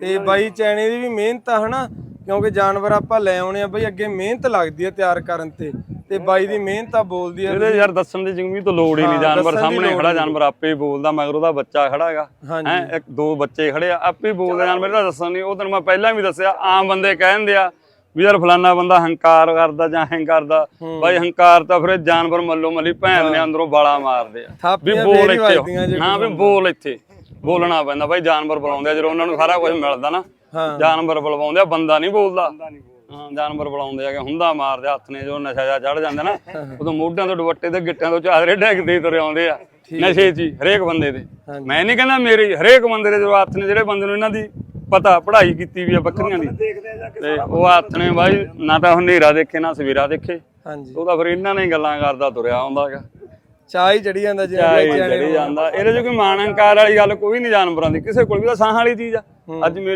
ਤੇ ਬਾਈ ਚੈਣੇ ਦੀ ਵੀ ਮਿਹਨਤ ਆ ਹਨਾ ਕਿਉਂਕਿ ਜਾਨਵਰ ਆਪਾਂ ਲੈ ਆਉਣੇ ਆ ਬਈ ਅੱਗੇ ਮਿਹਨਤ ਲੱਗਦੀ ਆ ਤਿਆਰ ਕਰਨ ਤੇ। ਤੇ ਬਾਈ ਦੀ ਮਿਹਨਤ ਆ ਬੋਲਦੀ ਆ ਇਹਦੇ ਯਾਰ ਦੱਸਣ ਦੀ ਜਿੰਮੀ ਤੋਂ ਲੋੜ ਹੀ ਨਹੀਂ ਜਾਨਵਰ ਦੀ ਸਾਹਮਣੇ ਖੜਾ। ਜਾਨਵਰ ਆਪੇ ਹੀ ਬੋਲਦਾ ਮਗਰ ਉਹਦਾ ਬੱਚਾ ਖੜਾ ਹੈਗਾ। ਹੈ ਇੱਕ ਦੋ ਬੱਚੇ ਖੜੇ ਆ ਆਪੇ ਹੀ ਬੋਲਦਾ ਜਾਨਵਰ ਇਹਦਾ ਦੱਸਣ ਨਹੀਂ ਉਹ ਤੈਨੂੰ ਮੈਂ ਪਹਿਲਾਂ ਵੀ ਦੱਸਿਆ ਆਮ ਬੰਦੇ ਕਹਿੰਦੇ ਆ ਵੀ ਯਾਰ ਫਲਾਨਾ ਬੰਦਾ ਹੰਕਾਰ ਕਰਦਾ ਜਾਂ ਐਂ ਕਰਦਾ। ਬਾਈ ਹੰਕਾਰ ਤਾਂ ਫਿਰ ਜਾਨਵਰ ਮੱਲੋ ਮੱਲੀ ਭੈਣ ਨੇ ਅੰਦਰੋਂ ਬਾਲਾ ਮਾਰਦੇ ਆ। ਵੀ ਬੋਲ ਇੱਥੇ ਹਾਂ ਵੀ ਬੋਲ ਇੱਥੇ। ਬੋਲਣਾ ਪੈਂਦਾ ਬਾਈ ਜਾਨਵਰ ਬੁਲਾਉਂਦੇ ਆ ਜਦੋਂ ਉਹਨਾਂ ਨੂੰ ਸਾਰਾ ਕੁਝ ਮਿਲਦਾ ਨਾ ਜਾਨਵਰ ਬੁਲਵਾਉਂਦੇ ਆ ਬੰਦਾ ਨਹੀਂ ਬੋਲਦਾ। ਹਾਂ ਜਾਨਵਰ ਬੁਲਾਉਂਦੇ ਆ ਕਿ ਹੁੰਦਾ ਮਾਰਦੇ ਹੱਥ ਨੇ ਜੋ ਨਸ਼ਾ ਜਾ ਚੜ ਜਾਂਦਾ ਨਾ ਉਦੋਂ ਮੋਢਿਆਂ ਤੋਂ ਦੁਪੱਟੇ ਤੇ ਗਿੱਟਿਆਂ ਤੋਂ ਚਾਦਰੇ ਡੈਗਦੇ ਤੁਰੇ ਆਉਂਦੇ ਆ ਨਸ਼ੇ 'ਚ ਹਰੇਕ ਬੰਦੇ ਦੇ। ਮੈਂ ਨਹੀਂ ਕਹਿੰਦਾ ਮੇਰੇ ਹਰੇਕ ਬੰਦੇ ਦੇ ਜੋ ਹੱਥ ਨੇ ਜਿਹੜੇ ਬੰਦੇ ਨੂੰ ਇਹਨਾਂ ਦੀ ਪਤਾ ਪੜ੍ਹਾਈ ਕੀਤੀ ਵੀ ਆ ਬੱਕਰੀਆਂ ਦੀ। ਤੇ ਉਹ ਹੱਥ ਨੇ ਬਾਈ ਨਾ ਤਾਂ ਹਨੇਰਾ ਦੇਖੇ ਨਾ ਸਵੇਰਾ ਦੇਖੇ। ਹਾਂਜੀ। ਉਹ ਤਾਂ ਫਿਰ ਇਹਨਾਂ ਨੇ ਗੱਲਾਂ ਕਰਦਾ ਤੁਰਿਆ ਆਉਂਦਾਗਾ ਚਾਹ ਚੜੀ ਜਾਂਦਾ ਜਿਵੇਂ ਚਾਹੇ ਚੜੀ ਜਾਂਦਾ। ਇਹਦੇ 'ਚ ਕੋਈ ਮਾਣ ਹੰਕਾਰ ਵਾਲੀ ਗੱਲ ਕੋਈ ਨਹੀਂ ਜਾਨਵਰਾਂ ਦੀ। ਕਿਸੇ ਕੋਲ ਵੀ ਤਾਂ ਸਾਹ ਵਾਲੀ ਚੀਜ਼ ਆ। ਅੱਜ ਮੇਰੇ